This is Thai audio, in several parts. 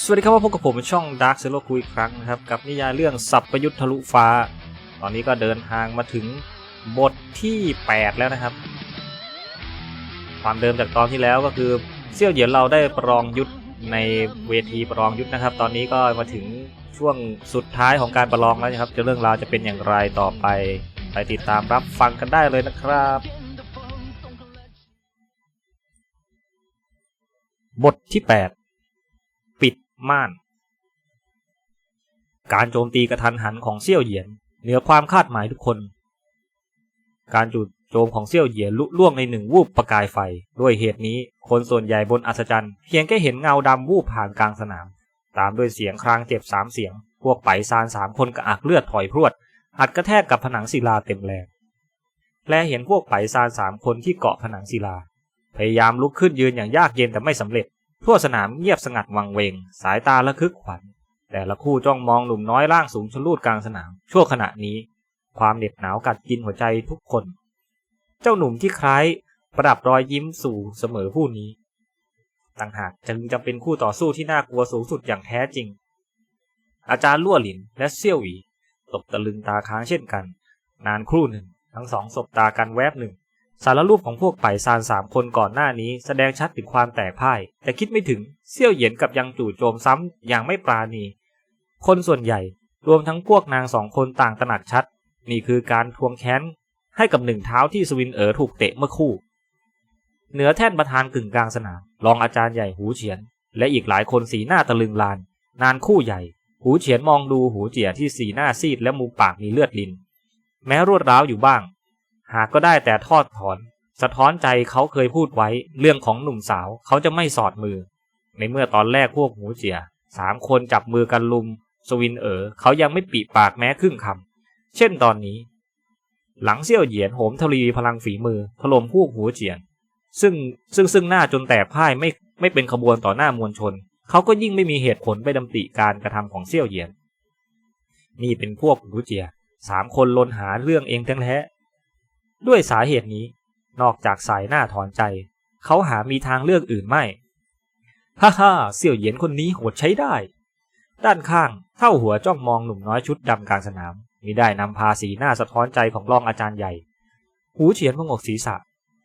สวัสดีครับมาพบกับผมช่อง Dark Zero คุยอีกครั้งนะครับ กับนิยายเรื่องสัพยุทธทะลุฟ้า ตอนนี้ก็เดินทางมาถึงบทที่ 8 แล้วนะครับ ความเดิมจากตอนที่แล้วก็คือเซี่ยวเหยียนเราได้ประลองยุทธในเวทีประลองยุทธนะครับ ตอนนี้ก็มาถึงช่วงสุดท้ายของการประลองแล้วนะครับ จะเรื่องราวจะเป็นอย่างไรต่อไป ไปติดตามรับฟังกันได้เลยนะครับ บทที่8ปิด ม่าน การโจมตีกระทันหันของเซี่ยวเหยียนเหนือความคาดหมายทุกคน การจุดโจมของเซี่ยวเหยียนลุล่วงในหนึ่งวูบประกายไฟ ด้วยเหตุนี้คนส่วนใหญ่บนอัศจรรย์เพียงแค่เห็นเงาดำวูบผ่านกลางสนาม ตามด้วยเสียงครางเจ็บสามเสียง พวกไปซานสามคนกระอักเลือดถอยพรวด อัดกระแทกกับผนังศิลาเต็มแรงแลเห็นพวกไปซานสามคนที่เกาะผนังศิลา พยายามลุกขึ้นยืนอย่างยากเย็นแต่ไม่สำเร็จ ทั่วสนามเงียบสงัดวังเวง สายตาละคึกขวัญ แต่ละคู่จ้องมองหนุ่มน้อยร่างสูงชะลูดกลางสนาม ชั่วขณะนี้ ความเหน็บหนาวกัดกินหัวใจทุกคน เจ้าหนุ่มที่คล้าย ประดับรอยยิ้มสู่เสมอผู้นี้ ต่างหากจึงจำเป็นคู่ต่อสู้ที่น่ากลัวสูงสุดอย่างแท้จริง อาจารย์ลั่วหลินและเซี่ยวหวีตกตะลึงตาค้างเช่นกัน นานครู่หนึ่ง ทั้งสองสบตากันแวบหนึ่ง สารรูปของพวกไผ่ซานสามคนก่อนหน้านี้แสดงชัดถึงความแตกพ่าย แต่คิดไม่ถึงเซี่ยวเหยียนกับยังจู่โจมซ้ำอย่างไม่ปราณี คนส่วนใหญ่รวมทั้งพวกนางสองคนต่างตระหนักชัด นี่คือการทวงแค้น ให้กับหนึ่งเท้าที่สวินเอ๋อถูกเตะเมื่อคู่ เหนือแท่นประธานกึ่งกลางสนามรองอาจารย์ใหญ่หูเฉียน และอีกหลายคนสีหน้าตะลึงลาน นานคู่ใหญ่ หูเฉียนมองดูหูเจียที่สีหน้าซีดและมุมปากมีเลือดลิน แม้รวดร้าวอยู่บ้าง หากก็ได้แต่ทอดถอน สะท้อนใจเขาเคยพูดไว้เรื่องของหนุ่มสาวเขาจะไม่สอดมือ ในเมื่อตอนแรกพวกหูเจียสามคนจับมือกันลุม สวินเอ๋อเขายังไม่ปีปากแม้ครึ่งคำเช่นตอนนี้ หลังเซี่ยวเหยียนโหมทวีพลังฝีมือถล่มพวกหูเจียน ซึ่งซึ่งซึ่งหน้าจนแตกพ่ายไม่ไม่เป็นขบวนต่อหน้ามวลชน เขาก็ยิ่งไม่มีเหตุผลไปดำติการกระทำของเซี่ยวเหยียน นี่เป็นพวกหูเจียสามคนลนหาเรื่องเองทั้งแท้ ด้วยสาเหตุนี้ นอกจากสายหน้าถอนใจ เขาหามีทางเลือกอื่นไม่ ฮ่าฮ่าเสี่ยวเหยียนคนนี้โหดใช้ได้ ด้านข้างเท่าหัวจ้องมองหนุ่มน้อยชุดดำกลางสนามมิได้นำพาสีหน้าสะท้อนใจของรองอาจารย์ใหญ่ หูเฉียนพงกศีรษะ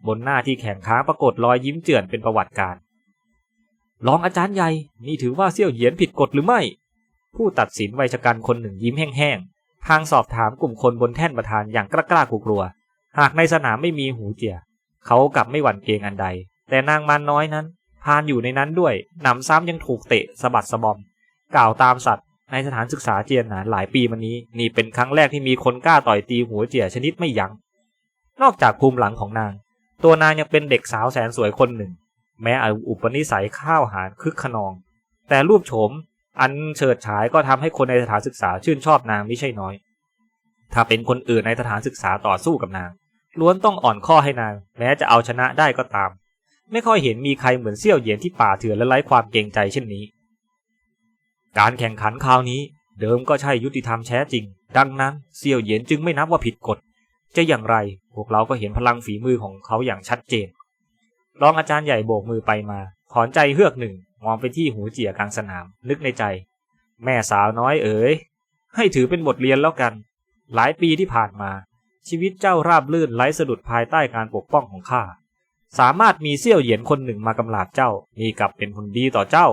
บนหน้าที่แข็งค้างปรากฏรอยยิ้มเจือนเป็นประวัติการรองอาจารย์ใหญ่ นี่ถือว่าเสี่ยวเหยียนผิดกฎหรือไม่ ผู้ตัดสินวัยชกันคนหนึ่งยิ้มแห้งๆ ทางสอบถามกลุ่มคนบนแท่นประธานอย่างกล้ากล้ากลัวๆ หากในสนามไม่มีหูเจียเขากลับไม่หวั่นเกรงอันใด แต่นางมันน้อยนั้น พานอยู่ในนั้นด้วยหนำซ้ำยังถูกเตะสะบัดสะบอม กล่าวตามสัตว์ในสถานศึกษาเจียนหนานหลายปีมานี้ นี่เป็นครั้งแรกที่มีคนกล้าต่อยตีหัวเจียชนิดไม่ยัง้งนอกจากภูมิหลังของนาง ตัวนางยังเป็นเด็กสาวแสนสวยคนหนึ่ง แม้อุปนิสัยข้าวหารคึกขนอง แต่รูปโฉมอันเฉิดฉายก็ทำให้คนในสถานศึกษาชื่นชอบนางไม่ใช่น้อย ถ้าเป็นคนอื่นในสถานศึกษาต่อสู้กับนาง ล้วนต้องอ่อนข้อให้นาง แม้จะเอาชนะได้ก็ตาม ไม่ค่อยเห็นมีใครเหมือนเซี่ยวเหยียนที่ป่าเถื่อนและไร้ความเกรงใจเช่นนี้ การแข่งขันคราวนี้เดิมก็ใช่ยุติธรรมแท้จริง ดังนั้นเซี่ยวเหยียนจึงไม่นับว่าผิดกฎ จะอย่างไรพวกเราก็เห็นพลังฝีมือของเขาอย่างชัดเจน รองอาจารย์ใหญ่โบกมือไปมา ถอนใจเฮือกหนึ่งมองไปที่หูเจียกลางสนาม นึกในใจ แม่สาวน้อยเอ๋ยให้ถือเป็นบทเรียนแล้วกัน หลายปีที่ผ่านมา ชีวิตเจ้าราบลื่นไร้สะดุดภายใต้การปกป้องของข้า สามารถมีเซี่ยวเหยียนคนหนึ่งมากำลาบเจ้ามีกลับเป็นผลดีต่อเจ้า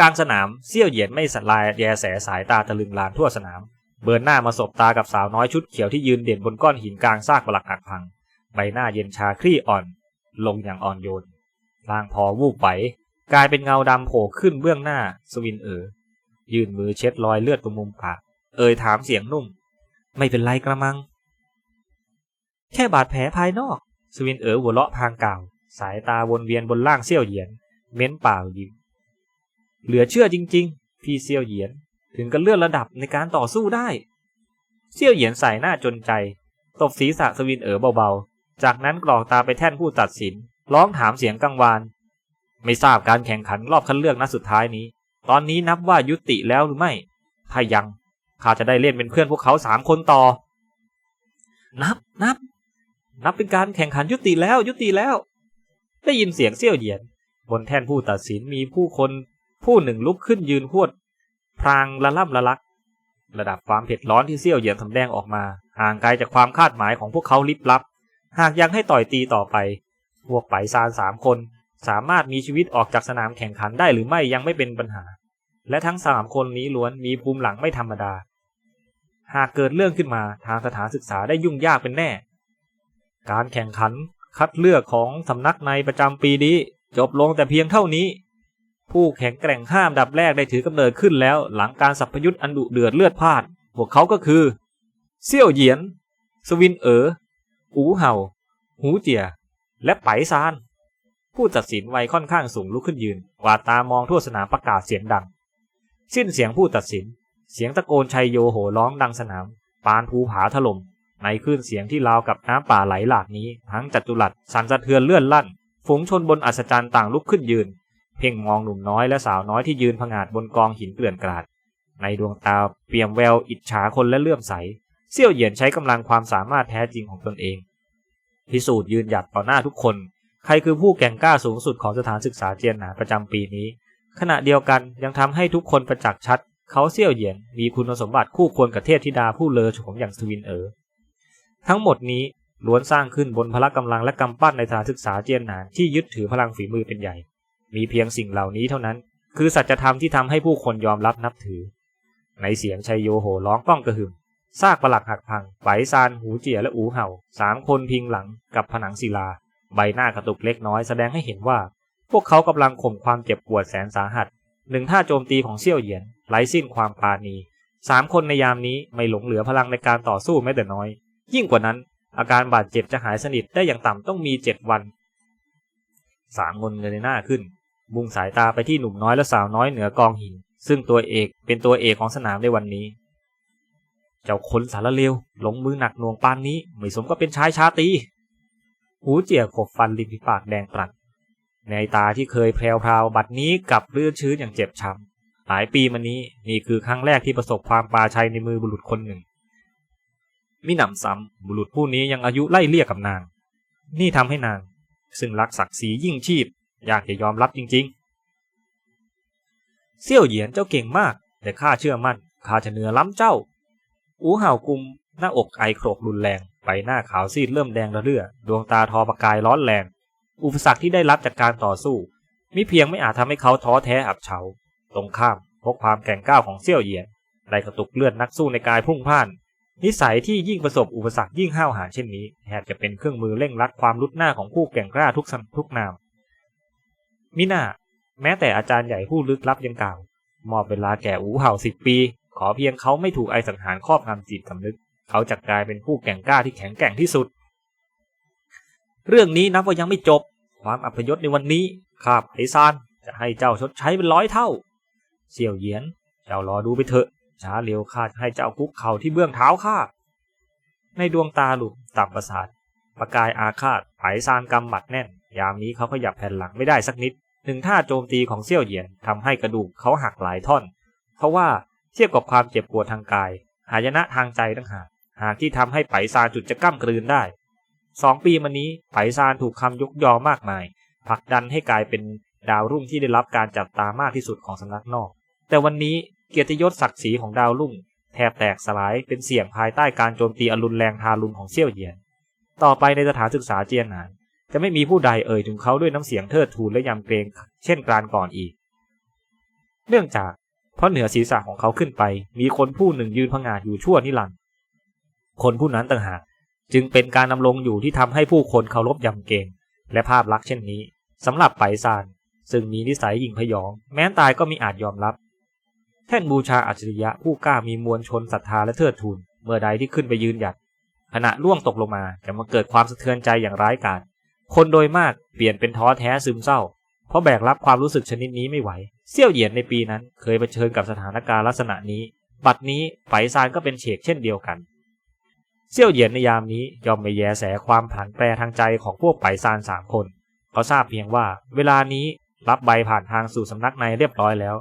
กลางสนามเซี่ยวเหยียนไม่สลายแยแสสายตาตะลึงลานทั่วสนาม เบิร์นหน้ามาสบตากับสาวน้อยชุดเขียวที่ยืนเด่นบนก้อนหินกลางซากปลักหักพัง ใบหน้าเย็นชาคลี่อ่อน ลงอย่างอ่อนโยนลางพอวูบไหวกลายเป็นเงาดำโผล่ขึ้นเบื้องหน้า สวินเอ๋อยื่นมือเช็ดรอยเลือดตรงมุมปาก เอ่ยถามเสียงนุ่ม ไม่เป็นไรกระมัง แค่บาดแผลภายนอก สวินเอ๋อหัวเราะพางกล่าว สายตาวนเวียนบนล่างเซี่ยวเหยียน เม้นเปล่ายิ้มเหลือเชื่อจริง ๆ พี่เซี่ยวเหยียนถึงกับเลื่อนระดับในการต่อสู้ได้ เซี่ยวเหยียนใส่หน้าจนใจ ตบศีรษะสวินเอ๋อเบาๆ จากนั้นกรอกตาไปแท่นผู้ตัดสิน ร้องถามเสียงกังวาน ไม่ทราบการแข่งขันรอบคัดเลือกนัดสุดท้ายนี้ ตอนนี้นับว่ายุติแล้วหรือไม่ ถ้ายัง ข้าจะได้เล่นเป็นเพื่อนพวกเขาสามคนต่อ นับนับ นับเป็นการแข่งขันยุติแล้วยุติแล้ว ได้ยินเสียงเซี่ยวเหยียน บนแท่นผู้ตัดสินมีผู้คนผู้หนึ่งลุกขึ้นยืนพวด พรางละล่ำละลัก ระดับความเผ็ดร้อนที่เซี่ยวเหยียนสำแดงออกมา ห่างไกลจากความคาดหมายของพวกเขาลิบลับ หากยังให้ต่อยตีต่อไป พวกไปซานสามคน สามารถมีชีวิตออกจากสนามแข่งขันได้หรือไม่ยังไม่เป็นปัญหา และทั้งสามคนนี้ล้วนมีภูมิหลังไม่ธรรมดา หากเกิดเรื่องขึ้นมาทางสถานศึกษาได้ยุ่งยากเป็นแน่ การแข่งขันคัดเลือกของสำนักในประจำปีนี้ จบลงแต่เพียงเท่านี้ ผู้แข่งแกร่งห้ามดับแรกได้ถือกำเนิดขึ้นแล้ว หลังการสัพยุทธ์อันดุเดือดเลือดพลานพวกเขาก็คือ เซี่ยวเหยียน สวินเอ๋อ อูเห่า หูเจีย และไปซาน ผู้ตัดสินวัยค่อนข้างสูงลุกขึ้นยืนกวาดตามองทั่วสนามประกาศเสียงดัง สิ้นเสียงผู้ตัดสิน เสียงตะโกนชัยโยโห่ร้องดังสนาม ปานภูผาถล่ม ในคลื่นเสียงที่ราวกับน้ำป่าไหลหลากนี้ ทั้งจัตุรัสสั่นสะเทือนเลื่อนลั่น ฝูงชนบนอัศจรรย์ต่างลุกขึ้นยืน เพ่งมองหนุ่มน้อยและสาวน้อยที่ยืนผงาดบนกองหินเกลื่อนกราด ในดวงตาเปี่ยมแววอิจฉาคนและเลื่อมใส เซี่ยวเหยียนใช้กำลังความสามารถแท้จริงของตนเอง พิสูจน์ยืนหยัดต่อหน้าทุกคน ใครคือผู้แก่งกล้าสูงสุดของสถานศึกษาเจียนหนาประจำปีนี้ ขณะเดียวกันยังทำให้ทุกคนประจักษ์ชัด เขาเซี่ยวเหยียนมีคุณสมบัติคู่ควรกับเทพธิดาผู้เลอโฉมอย่างสวินเอ๋อทั้งหมดนี้ล้วนสร้างขึ้นบนพละกำลังและกำปั้นในสถานศึกษาเจียนหนานที่ยึดถือพลังฝีมือเป็นใหญ่ มีเพียงสิ่งเหล่านี้เท่านั้น คือสัจธรรมที่ทำให้ผู้คนยอมรับนับถือ ในเสียงชัยโยโห่ร้องก้องกระหึ่มซากปลักหักพังไหวซานหูเจียและอูเห่าสามคนพิงหลังกับผนังศิลา ใบหน้ากระตุกเล็กน้อยแสดงให้เห็นว่า พวกเขากำลังข่มความเจ็บปวดแสนสาหัส หนึ่งท่าโจมตีของเซี่ยวเหยียน ไร้สิ้นความปาณีสามคนในยามนี้ไม่หลงเหลือพลังในการต่อสู้แม้แต่น้อย ยิ่งกว่านั้น อาการบาดเจ็บจะหายสนิทได้อย่างต่ำต้องมีเจ็ดวันสามคนเงยหน้าขึ้นมุ่งสายตาไปที่หนุ่มน้อยและสาวน้อยเหนือกองหิน ซึ่งตัวเอกเป็นตัวเอกของสนามในวันนี้ เจ้าคนสารเลวหลงมือหนักหน่วงปานนี้ ไม่สมก็เป็นชายชาตีหูเจียขบฟันริมฝีปากแดงปรัดในตาที่เคยแพรวพราวบัดนี้กลับเลือดชื้นอย่างเจ็บช้ำ หลายปีมานี้นี่คือครั้งแรกที่ประสบความปราชัยในมือบุรุษคนหนึ่ง มิหนำซ้ำบุรุษผู้นี้ยังอายุไล่เลี่ยกับนาง นี่ทำให้นาง ซึ่งรักศักดิ์ศรียิ่งชีพ อยากจะยอมรับจริง ๆ เซี่ยวเหยียนเจ้าเก่งมาก แต่ข้าเชื่อมั่นข้าจะเหนือล้ำเจ้า อูเห่ากุม หน้าอกไอโครกรุนแรงใบหน้าขาวซีดเริ่มแดงระเรื่อ ดวงตาทอประกายร้อนแรง อุปสรรคที่ได้รับจากการต่อสู้มิเพียงไม่อาจทำให้เขาท้อแท้อับเฉา ตรงข้ามเพราะความแกร่งก้าวของเซี่ยวเหยียนได้กระตุกเลือดนักสู้ในกายพุ่งพ่าน นิสัยที่ยิ่งประสบอุปสรรคยิ่งห้าวหาญเช่นนี้แทบจะเป็นเครื่องมือเร่งรัดความรุดหน้าของผู้แกร่งกล้าทุกสันทุกนามมิน่า แม้แต่อาจารย์ใหญ่ผู้ลึกลับยังกล่าวมอบเวลาแก่อูเห่าสิบปี ขอเพียงเขาไม่ถูกไอสังหารครอบงำจิตสำนึก เขาจะกลายเป็นผู้แกร่งกล้าที่แข็งแกร่งที่สุด เรื่องนี้นับว่ายังไม่จบ ความอัพยศในวันนี้ข้าไพซานจะให้เจ้าชดใช้เป็นร้อยเท่า เสี่ยวเยียน เจ้ารอดูไปเถอะ ช้าเร็วข้าจะให้เจ้าคุกเข่าที่เบื้องเท้าข้า ในดวงตาหลุมต่ำประสาท ประกายอาฆาตไผซานกำหมัดแน่น ยามนี้เขาขยับแผ่นหลังไม่ได้สักนิด หนึ่งท่าโจมตีของเซี่ยวเยียนทำให้กระดูกเขาหักหลายท่อน เพราะว่าเทียบกับความเจ็บปวดทางกาย หายนะทางใจต่างหาก หากที่ทำให้ไผซานจุดจะก้ามกลืนได้สองปีมานี้ไผซานถูกคำยกยอมากมายผลักดันให้กลายเป็น ดาวรุ่งที่ได้รับการจับตามากที่สุดของสำนักนอก แต่วันนี้เกียรติยศศักดิ์ศรีของดาวรุ่ง แทบแตกสลายเป็นเสี่ยงภายใต้การโจมตีอรุณแรงทารุณของเซี่ยวเยียน ต่อไปในสถานศึกษาเจียนหนาน จะไม่มีผู้ใดเอ่ยถึงเขาด้วยน้ำเสียงเทิดทูนและยำเกรงเช่นกานก่อนอีก เนื่องจากเพราะเหนือศีรษะของเขาขึ้นไป มีคนผู้หนึ่งยืนพงาดอยู่ชั่วนิรันดร์คนผู้นั้นต่างหากจึงเป็นการนำลงอยู่ที่ทำให้ผู้คนเคารพยำเกรงและภาพลักษณ์เช่นนี้สำหรับไปซาน ซึ่งมีนิสัยหยิ่งพยอง แม้นตายก็มีอาจยอมรับ แท่นบูชาอัจฉริยะผู้กล้ามีมวลชนศรัทธาและเทิดทูนเมื่อใดที่ขึ้นไปยืนหยัด ขณะล่วงตกลงมาจะมาเกิดความสะเทือนใจอย่างร้ายกาจคนโดยมากเปลี่ยนเป็นท้อแท้ซึมเศร้า เพราะแบกรับความรู้สึกชนิดนี้ไม่ไหว เซี่ยวเหยียนในปีนั้นเคยเผชิญกับสถานการณ์ลักษณะนี้ บัดนี้ไฝซานก็เป็นเฉกเช่นเดียวกัน เซี่ยวเหยียนในยามนี้ยอมไม่แยแสความผันแปรทางใจของพวกไฝซานสามคน เขาทราบเพียงว่า เวลานี้ รับใบผ่านทางสู่สำนักในเรียบร้อยแล้ว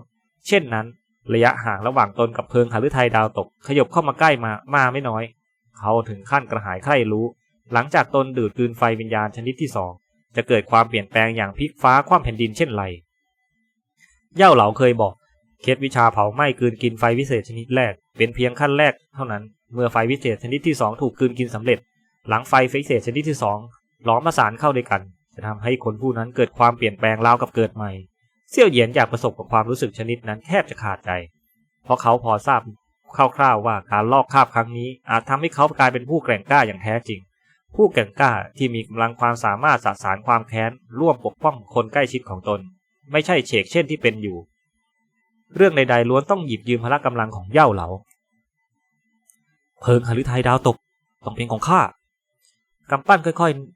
เช่นนั้น ระยะห่างระหว่างตนกับเพิงหฤทัยดาวตก ขยบเข้ามาใกล้มามาไม่น้อย เขาถึงขั้นกระหายใคร่รู้ หลังจากตนดื่มกืนไฟวิญญาณชนิดที่สองจะเกิดความเปลี่ยนแปลงอย่างพลิกฟ้าคว่ำแผ่นดินเช่นไร เย่าเหลาเคยบอก เคล็ดวิชาเผาไหม้กืนกินไฟวิเศษชนิดแรก เป็นเพียงขั้นแรกเท่านั้น เมื่อไฟวิเศษชนิดที่สองถูกกืนกินสำเร็จ หลังไฟวิเศษชนิดที่สองล้อมประสานเข้าด้วยกัน จะทำให้คนผู้นั้นเกิดความเปลี่ยนแปลงราวกับเกิดใหม่ เซี่ยวเหยียนอยากประสบกับความรู้สึกชนิดนั้นแทบจะขาดใจ เพราะเขาพอทราบคร่าวๆว่าการลอกคราบครั้งนี้ อาจทำให้เขากลายเป็นผู้แกร่งกล้าอย่างแท้จริง ผู้แกร่งกล้าที่มีกำลังความสามารถสะสารความแค้นร่วมปกป้องคนใกล้ชิดของตน ไม่ใช่เฉกเช่นที่เป็นอยู่ เรื่องใดๆล้วนต้องหยิบยืมพละกำลังของเย่าเหลาเพิงหฤทัยดาวตกต้องเป็นของข้ากำปั้นค่อยๆ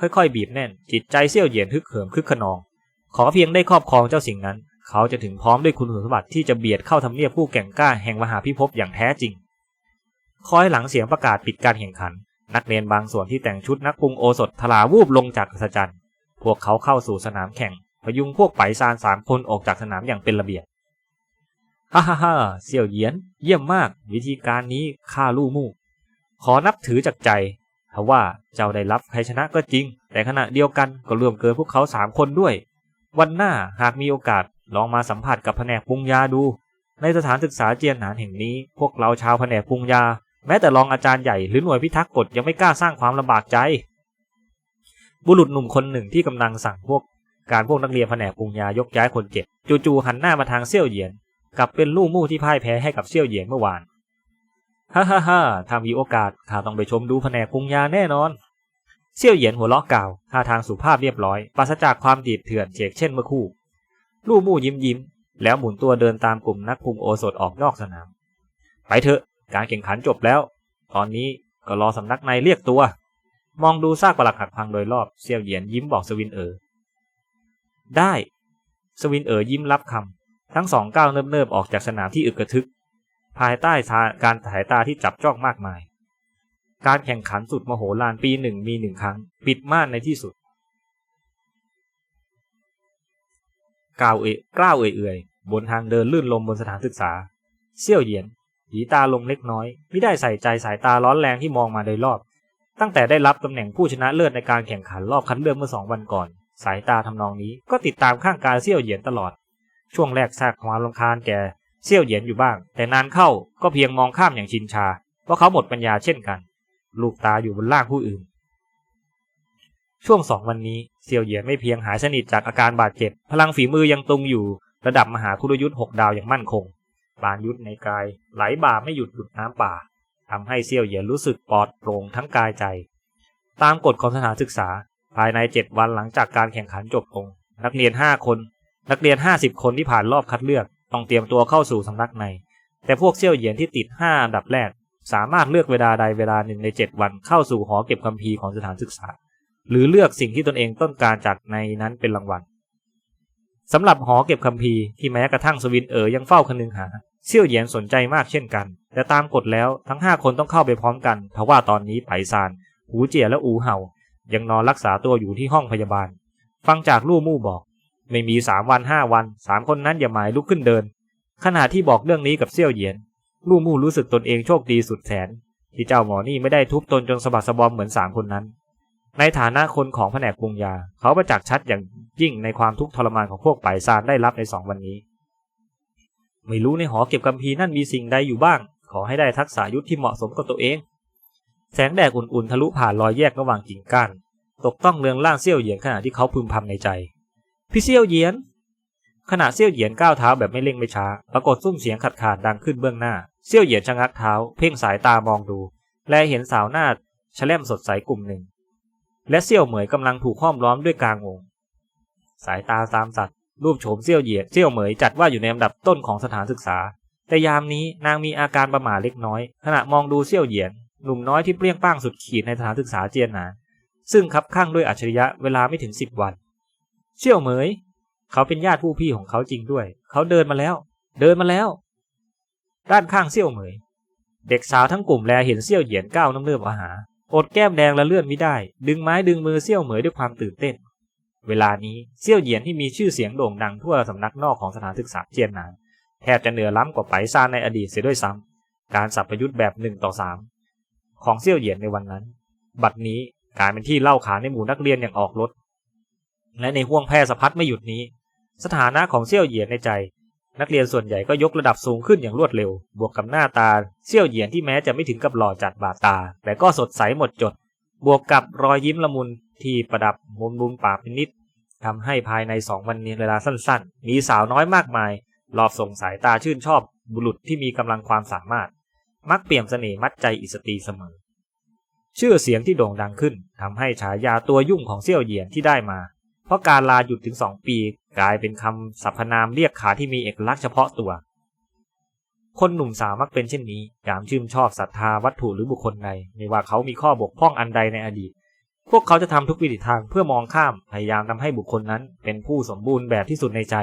ค่อยๆ บีบแน่น จิตใจเซี่ยวเหยียนฮึกเหิมคึกขนอง ขอเพียงได้ครอบครองเจ้าสิ่งนั้น เขาจะถึงพร้อมด้วยคุณสมบัติที่จะเบียดเข้าทำเนียบผู้แก่งกล้าแห่งมหาพิภพอย่างแท้จริง คอยหลังเสียงประกาศปิดการแข่งขัน นักเรียนบางส่วนที่แต่งชุดนักปรุงโอสถทลาวูบลงจากอัศจรรย์ พวกเขาเข้าสู่สนามแข่ง พยุงพวกไปซานสามคนออกจากสนามอย่างเป็นระเบียบฮ่าฮ่าฮ่าเสี่ยวเยียน เยี่ยมมาก วิธีการนี้ข้าลู่มู่ขอนับถือจากใจ ทว่าเจ้าได้รับชัยชนะก็จริง แต่ขณะเดียวกันก็ร่วมเกินพวกเขาสามคนด้วย วันหน้าหากมีโอกาสลองมาสัมผัสกับแผนกปรุงยาดู ในสถานศึกษาเจียนหนานแห่งนี้ พวกเราชาวแผนกปรุงยา แม้แต่รองอาจารย์ใหญ่หรือหน่วยพิทักษ์กฎยังไม่กล้าสร้างความลำบากใจ บุรุษหนุ่มคนหนึ่งที่กำลังสั่งพวก การพวกนักเรียนแผนกปรุงยายกย้ายคนเจ็บ จู่ๆหันหน้ามาทางเซี่ยวเหยียนกลับเป็นลู่มู่ที่พ่ายแพ้ให้กับเซี่ยวเหยียนเมื่อวาน ฮ่าฮ่าฮ่าถ้ามีโอกาสข้าต้องไปชมดูแผนกปรุงยาแน่นอน เซี่ยวเหยียนหัวเราะกล่าว ท่าทางสุภาพเรียบร้อย ปราศจากความดีดเถื่อนเฉกเช่นเมื่อคู่ ลู่มู่ยิ้มยิ้ม แล้วหมุนตัวเดินตามกลุ่มนักปรุงโอสถออกนอกสนาม ไปเถอะ การแข่งขันจบแล้ว ตอนนี้ก็รอสำนักในเรียกตัว มองดูซากปลักหักพังโดยรอบ เซี่ยวเหยียนยิ้มบอกสวินเอ๋อ ได้ สวินเอ๋อยิ้มรับคำ ทั้งสองก้าวเนิบๆออกจากสนามที่อึกกระทึก ภายใต้การสายตาที่จับจ้องมากมาย การแข่งขันสุดมโหฬารปีหนึ่งมีหนึ่งครั้ง ปิดม่านในที่สุดกล่าวเอะกล้าวเอื่อยๆบนทางเดินลื่นลมบนสถานศึกษาเซี่ยวเยียนหีตาลงเล็กน้อย ไม่ได้ใส่ใจสายตาร้อนแรงที่มองมาโดยรอบ ตั้งแต่ได้รับตำแหน่งผู้ชนะเลิศในการแข่งขันรอบคัดเลือกเมื่อสองวันก่อน สายตาทำนองนี้ก็ติดตามข้างกายเซี่ยวเหยียนตลอด ช่วงแรกแทรกความรำคาญแก เซี่ยวเหยียนอยู่บ้าง แต่นานเข้าก็เพียงมองข้ามอย่างชินชา เพราะเขาหมดปัญญาเช่นกัน ลูกตาอยู่บนล่างผู้อื่น ช่วงสองวันนี้เซี่ยวเหยียนไม่เพียงหายสนิทจากอาการบาดเจ็บ พลังฝีมือยังตรงอยู่ ระดับมหาคุรยุทธ์หกดาวอย่างมั่นคงปานยุทธในกายไหลบ่าไม่หยุดหยุดน้ำป่าทำให้เซี่ยวเหยียนรู้สึกปลอดโปร่งทั้งกายใจ ตามกฎของสถานศึกษา ภายในเจ็ดวันหลังจากการแข่งขันจบลงนักเรียนห้าคน นักเรียนห้าสิบคนที่ผ่านรอบคัดเลือก ต้องเตรียมตัวเข้าสู่สำนักใน แต่พวกเซี่ยวเหยียนที่ติดห้าอันดับแรก สามารถเลือกเวลาใดเวลาหนึ่งในเจ็ดวันเข้าสู่หอเก็บคัมภีร์ของสถานศึกษา หรือเลือกสิ่งที่ตนเองต้องการจากในนั้นเป็นรางวัลสำหรับหอเก็บคัมภีร์ที่แม้กระทั่งสวินเอ๋อยังเฝ้าคนึงหาเซี่ยวเหยียนสนใจมากเช่นกัน แต่ตามกฎแล้วทั้งห้าคนต้องเข้าไปพร้อมกันทว่าตอนนี้ไปซานหูเจียและอูเห่า ยังนอนรักษาตัวอยู่ที่ห้องพยาบาล ฟังจากลู่มู่บอก ไม่มีสามวันห้าวันสามคนนั้นอย่าหมายลุกขึ้นเดิน ขณะที่บอกเรื่องนี้กับเซี่ยวเหยียนลู่มู่รู้สึกตนเองโชคดีสุดแสน ที่เจ้าหมอนี่ไม่ได้ทุบตนจนสะบัดสะบอมเหมือนสามคนนั้น ในฐานะคนของแผนกปรุงยา เขาประจักษ์ชัดอย่างยิ่งในความทุกข์ทรมานของพวกป่ายซานได้รับในสองวันนี้ ไม่รู้ในหอเก็บกัมพีนั่นมีสิ่งใดอยู่บ้าง ขอให้ได้ทักษะยุทธที่เหมาะสมกับตัวเอง แสงแดดอุ่นๆทะลุผ่านรอยแยกระหว่างกิ่งก้าน ตกต้องเรืองล่างเซี่ยวเหยียนขณะที่เขาพึมพำในใจ พี่เซี่ยวเหยียน ขณะเซี่ยวเหยียนก้าวเท้าแบบไม่เร่งไม่ช้า ปรากฏซุ้มเสียงขาดขาดดังขึ้นเบื้องหน้า เซี่ยวเหยียนชะงักเท้า เพ่งสายตามองดู และเห็นสาวหน้าชะแลมสดใสกลุ่มหนึ่ง และเซี่ยวเหมยกำลังถูกห้อมล้อมด้วยกลางวง สายตาตามสัตว์ รูปโฉมเซี่ยวเหยียนเซี่ยวเหมยจัดว่าอยู่ในลำดับต้นของสถานศึกษา แต่ยามนี้นางมีอาการประหม่าเล็กน้อย ขณะมองดูเซี่ยวเหยียน หนุ่มน้อยที่เปรี้ยงป้างสุดขีดในสถานศึกษาเจียนหนานซึ่งคับข้างด้วยอัจฉริยะเวลาไม่ถึงสิบวัน เซี่ยวเหมย เขาเป็นญาติผู้พี่ของเขาจริงด้วย เขาเดินมาแล้ว เดินมาแล้ว ด้านข้างเซี่ยวเหมย เด็กสาวทั้งกลุ่มแลเห็นเซี่ยวเหยียนก้าวน้ำเลือบอาหาอดแก้มแดงและเลื่อนไม่ได้ ดึงไม้ดึงมือเซี่ยวเหมยด้วยความตื่นเต้น เวลานี้เซี่ยวเหยียนที่มีชื่อเสียงโด่งดังทั่วสำนักนอกของสถานศึกษาเจียนหนานแทบจะเหนือล้ำกว่าไปซานในอดีตเสียด้วยซ้ำการสับประยุทธ์แบบหนึ่งต่อสามของเซี่ยวเหยียนในวันนั้น บัดนี้กลายเป็นที่เล่าขานในหมู่นักเรียนอย่างออกรถ และในห่วงแพร่สะพัดไม่หยุดนี้ สถานะของเซี่ยวเหยียนในใจ นักเรียนส่วนใหญ่ก็ยกระดับสูงขึ้นอย่างรวดเร็ว บวกกับหน้าตาเซี่ยวเหยียนที่แม้จะไม่ถึงกับหล่อจัดบาดตา แต่ก็สดใสหมดจด บวกกับรอยยิ้มละมุนที่ประดับมุมมุมปากเป็นนิดทำให้ภายในสองวันนี้เวลาสั้นๆ มีสาวน้อยมากมายรอบส่งสายตาชื่นชอบบุรุษที่มีกำลังความสามารถ มักเปี่ยมเสน่ห์มัดใจอิสตรีเสมอ ชื่อเสียงที่โด่งดังขึ้นทำให้ฉายาตัวยุ่งของเซี่ยวเหยียนที่ได้มา เพราะการลาหยุดถึงสองปีกลายเป็นคำสรรพนามเรียกขาที่มีเอกลักษณ์เฉพาะตัว คนหนุ่มสาวมักเป็นเช่นนี้ยามชื่นชอบศรัทธาวัตถุหรือบุคคลใดไม่ว่าเขามีข้อบกพร่องอันใดในอดีต พวกเขาจะทำทุกวิถีทางเพื่อมองข้ามพยายามทำให้บุคคลนั้นเป็นผู้สมบูรณ์แบบที่สุดในใจ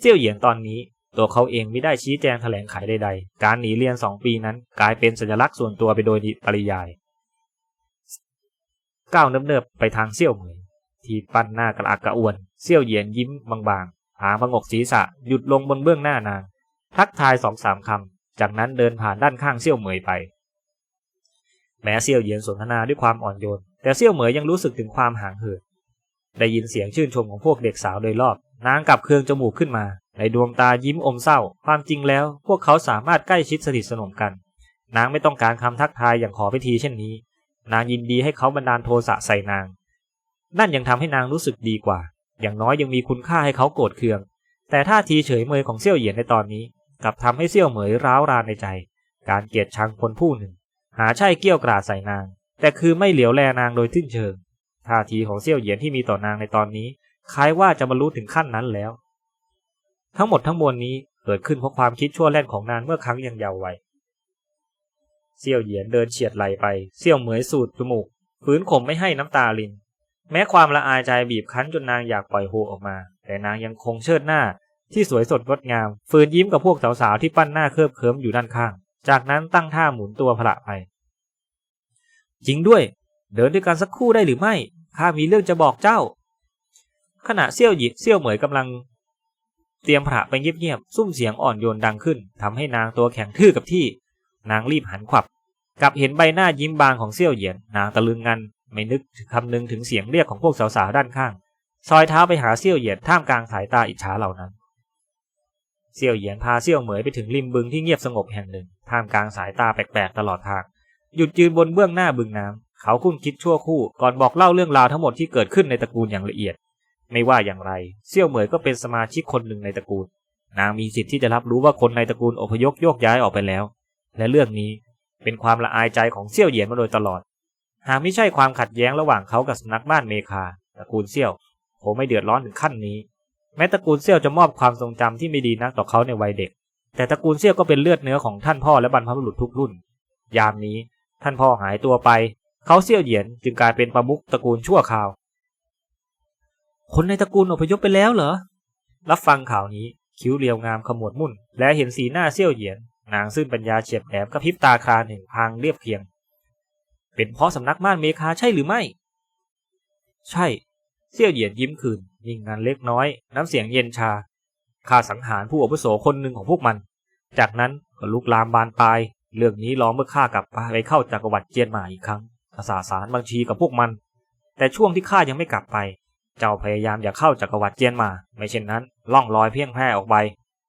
เซี่ยวเหยียนตอนนี้ตัวเขาเองไม่ได้ชี้แจงแถลงไขใดๆ การหนีเรียนสองปีนั้นกลายเป็นสัญลักษณ์ส่วนตัวไปโดยปริยาย ก้าวเนิบๆไปทางเซี่ยวเหมย ที่ปั้นหน้ากระอักกระอ่วนเซี่ยวเหยียนยิ้มบางๆหางพงกศีรษะหยุดลงบนเบื้องหน้านาง ทักทายสองสามคำ จากนั้นเดินผ่านด้านข้างเซี่ยวเหมยไป แม้เซี่ยวเหยียนสนทนาด้วยความอ่อนโยน แต่เซี่ยวเหมยยังรู้สึกถึงความห่างเหินได้ยินเสียงชื่นชมของพวกเด็กสาวโดยรอบ นางกลับเครืองจมูกขึ้นมา ในดวงตายิ้มอมเศร้า ความจริงแล้ว พวกเขาสามารถใกล้ชิดสนิทสนมกัน นางไม่ต้องการคำทักทายอย่างขอพิธีเช่นนี้ นางยินดีให้เขาบันดาลโทสะใส่นาง นั่นยังทำให้นางรู้สึกดีกว่า อย่างน้อยยังมีคุณค่าให้เขาโกรธเคือง แต่ท่าทีเฉยเมยของเซี่ยวเหยียนในตอนนี้กลับทำให้เซี่ยวเหมยร้าวรานในใจ การเกลียดชังคนผู้หนึ่ง หาใช่เกี้ยวกราดใส่นาง แต่คือไม่เหลียวแลนางโดยทิ้นเชิง ท่าทีของเซี่ยวเหยียนที่มีต่อนางในตอนนี้คล้ายว่าจะบรรลุถึงขั้นนั้นแล้ว ทั้งหมดทั้งมวลนี้เกิดขึ้นเพราะความคิดชั่วแล่นของนางเมื่อครั้งยังเยาว์วัยเซี่ยวเหยียนเดินเฉียดไหลไป เซี่ยวเหมยสูดจมูกฝืนข่มไม่ให้น้ำตาลิน แม้ความละอายใจบีบคั้นจนนางอยากปล่อยโฮออกมา แต่นางยังคงเชิดหน้า ที่สวยสดงดงามฝืนยิ้มกับพวกสาวๆที่ปั้นหน้าเคลิบเคิมอยู่ด้านข้าง จากนั้นตั้งท่าหมุนตัวพละไป จริงด้วย เดินด้วยกันสักคู่ได้หรือไม่ข้ามีเรื่องจะบอกเจ้า ขณะเซี่ยวหยิเซี่ยวเหมยกำลัง เตรียมพระไปเงียบๆซุ้มเสียงอ่อนโยนดังขึ้นทำให้นางตัวแข็งทื่อกับที่ นางรีบหันขวับกลับเห็นใบหน้ายิ้มบางของเซี่ยวเหยียนนางตะลึงงัน ไม่นึกคำนึงถึงเสียงเรียกของพวกสาวๆด้านข้าง ซอยเท้าไปหาเซี่ยวเหยียนท่ามกลางสายตาอิจฉาเหล่านั้น เซี่ยวเหยียนพาเซี่ยวเหมยไปถึงริมบึงที่เงียบสงบแห่งหนึ่ง ท่ามกลางสายตาแปลกๆตลอดทาง หยุดยืนบนเบื้องหน้าบึงน้ำเขาคุ้นคิดชั่วคู่ก่อนบอกเล่าเรื่องราวทั้งหมดที่เกิดขึ้นในตระกูลอย่างละเอียด ไม่ว่าอย่างไร เซี่ยวเหมยก็เป็นสมาชิกคนหนึ่งในตระกูล นางมีสิทธิ์ที่จะรับรู้ว่าคนในตระกูลอพยพโยกย้ายออกไปแล้ว และเรื่องนี้เป็นความละอายใจของเซี่ยวเหยียนมาโดยตลอด หากไม่ใช่ความขัดแย้งระหว่างเขากับสำนักบ้านเมคาตระกูลเซี่ยวคงไม่เดือดร้อนถึงขั้นนี้ แม้ตระกูลเซี่ยวจะมอบความทรงจำที่ไม่ดีนักต่อเขาในวัยเด็ก แต่ตระกูลเซี่ยวก็เป็นเลือดเนื้อของท่านพ่อและบรรพบุรุษทุกรุ่น ยามนี้ท่านพ่อหายตัวไป เขาเซี่ยวเหยียนจึงกลายเป็นประมุขตระกูลชั่วคราว คนในตระกูลอพยพไปแล้วเหรอ รับฟังข่าวนี้คิ้วเรียวงามขมวดมุ่น และเห็นสีหน้าเซี่ยวเหยียนนางซึ่งปัญญาเฉียบแหลมกระพริบตาคราหนึ่งพางเรียบเคียง เป็นเพราะสำนักม่านเมคาใช่หรือไม่ ใช่ เซี่ยวเหยียนยิ้มคืนยิ่งงานเล็กน้อย น้ำเสียงเย็นชาข้าสังหารผู้อาวุโสคนหนึ่งของพวกมัน จากนั้นก็ลุกลามบานปลาย เรื่องนี้รอเมื่อข้ากลับไปเข้าจักรวรรดิเจียนมาอีกครั้งภาษาสารบางชีกับพวกมัน แต่ช่วงที่ข้ายังไม่กลับไป เจ้าพยายามอย่าเข้าจักรวรรดิเจียนมา ไม่เช่นนั้น ล่องลอยเพียงแพร่ออกไป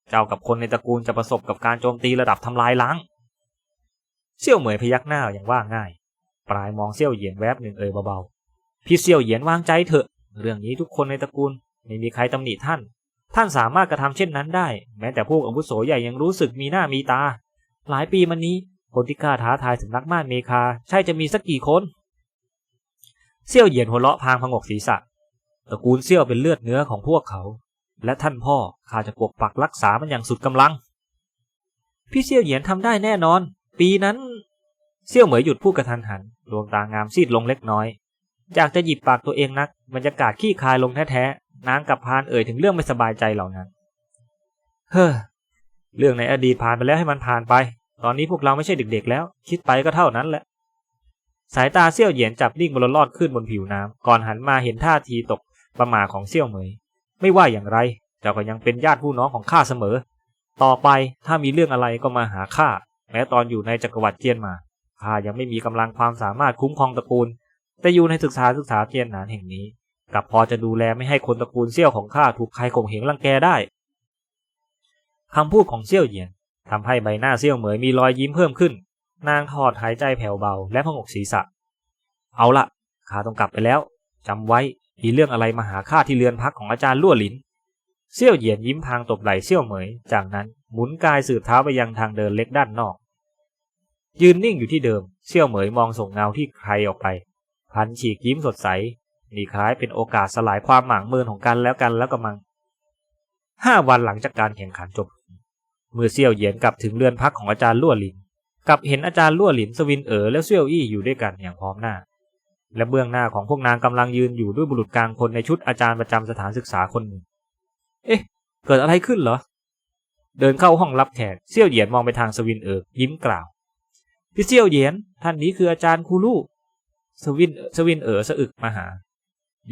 เจ้ากับคนในตระกูลจะประสบกับการโจมตีระดับทำลายล้างเซี่ยวเหมยพยักหน้าอย่างว่าง่าย ปลายมองเซี่ยวเหยียนแวบหนึ่งเอ่ยเบาๆ พี่เซี่ยวเหยียนวางใจเถอะ เรื่องนี้ทุกคนในตระกูลไม่มีใครตำหนิท่าน ท่านสามารถกระทำเช่นนั้นได้ แม้แต่พวกอาวุโสใหญ่ยังรู้สึกมีหน้ามีตา หลายปีมานี้คนที่กล้าท้าทายสำนักม่านเมคา ใช่จะมีสักกี่คน เซี่ยวเหยียนหัวเราะพางพงกศีรษะ ตระกูลเซี่ยวเป็นเลือดเนื้อของพวกเขา และท่านพ่อข้าจะปกปักรักษามันอย่างสุดกำลัง พี่เซี่ยวเหยียนทำได้แน่นอน ปีนั้น เซี่ยวเหมยหยุดพูดกระทันหัน ดวงตางามซีดลงเล็กน้อยอยากจะหยิบปากตัวเองนัก บรรยากาศขี้คายลงแท้ๆ นางกับพานเอ่ยถึงเรื่องไม่สบายใจเหล่านั้น เฮ้อ เรื่องในอดีตผ่านไปแล้วให้มันผ่านไป ตอนนี้พวกเราไม่ใช่เด็กๆแล้ว คิดไปก็เท่านั้นแหละ สายตาเซี่ยวเหยียนจับนิ่งบนลอดขึ้นบนผิวน้ำก่อนหันมาเห็นท่าทีตกประหม่าของเซี่ยวเหมย ไม่ว่าอย่างไรเจ้าก็ยังเป็นญาติผู้น้องของข้าเสมอ ต่อไปถ้ามีเรื่องอะไรก็มาหาข้า แม้ตอนอยู่ในจักรวรรดิเจียนมา ข้ายังไม่มีกำลังความสามารถคุ้มครองตระกูล แต่อยู่ในศึกษาศึกษาเจียนหนานแห่งนี้กับพอจะดูแลไม่ให้คนตระกูลเซี่ยวของข้าถูกใครข่มเหงรังแกได้คำพูดของเซี่ยวเหยียนทำให้ใบหน้าเซี่ยวเหมยมีรอยยิ้มเพิ่มขึ้น นางถอดหายใจแผ่วเบาและพงกศีรษะ เอาละข้าต้องกลับไปแล้วจำไว้มีเรื่องอะไรมาหาข้าที่เรือนพักของอาจารย์ลั่วหลินเซี่ยวเหยียนยิ้มพางตบไหล่เซี่ยวเหมย จากนั้นหมุนกายสืบเท้าไปยังทางเดินเล็กด้านนอก ยืนนิ่งอยู่ที่เดิมเซี่ยวเหมยมองส่งเงาที่ใครออกไป พันฉีกยิ้มสดใสนี่คล้ายเป็นโอกาสสลายความหมางเมินของกันแล้วกันแล้วก็มังห้าวันหลังจากการแข่งขันจบ เมื่อเซี่ยวเหยียนกลับถึงเรือนพักของอาจารย์ลั่วหลินกลับเห็นอาจารย์ลั่วหลินสวินเอ๋อและเซี่ยวอี้อยู่ด้วยกันอย่างพร้อมหน้า และเบื้องหน้าของพวกนางกำลังยืนอยู่ด้วยบุรุษกลางคนในชุดอาจารย์ประจำสถานศึกษาคนหนึ่ง เอ๊ะ เกิดอะไรขึ้นเหรอ เดินเข้าห้องรับแขกเซี่ยวเหยียนมองไปทางสวินเอ๋อยิ้มกล่าว พี่เซี่ยวเหยียนท่านนี้คืออาจารย์คูลู่สวินสวินเอ๋อสะอึกมาหา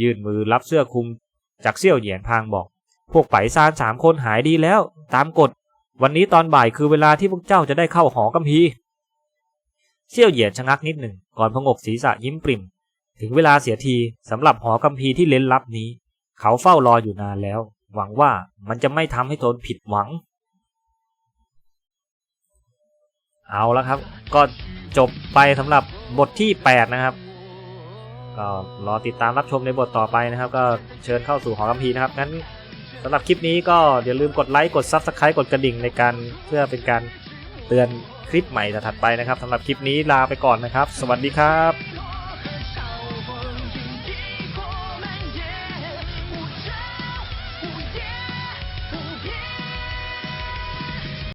ยื่นมือรับเสื้อคลุมจากเซี่ยวเหยียนพางบอก พวกไปซานสามคนหายดีแล้ว ตามกฎ วันนี้ตอนบ่ายคือเวลาที่พวกเจ้าจะได้เข้าหอกัมพีเซี่ยวเหยียนชะงักนิดหนึ่งก่อนพงกศีรษะยิ้มปริม ถึงเวลาเสียทีสำหรับหอกัมพีที่เล้นลับนี้ เขาเฝ้ารออยู่นานแล้ว หวังว่ามันจะไม่ทำให้ตนผิดหวัง เอาแล้วครับ ก็จบไปสำหรับบทที่ 8 นะครับ ก็รอติดตามรับชมในบทต่อไปนะครับ ก็เชิญเข้าสู่หอกัมพีร์นะครับงั้นสำหรับคลิปนี้ก็อย่าลืมกดไลค์กด Subscribe กดกระดิ่งในการเพื่อเป็นการเตือนคลิปใหม่ถัดไปนะครับสำหรับคลิปนี้ลาไปก่อนนะครับ สวัสดีครับ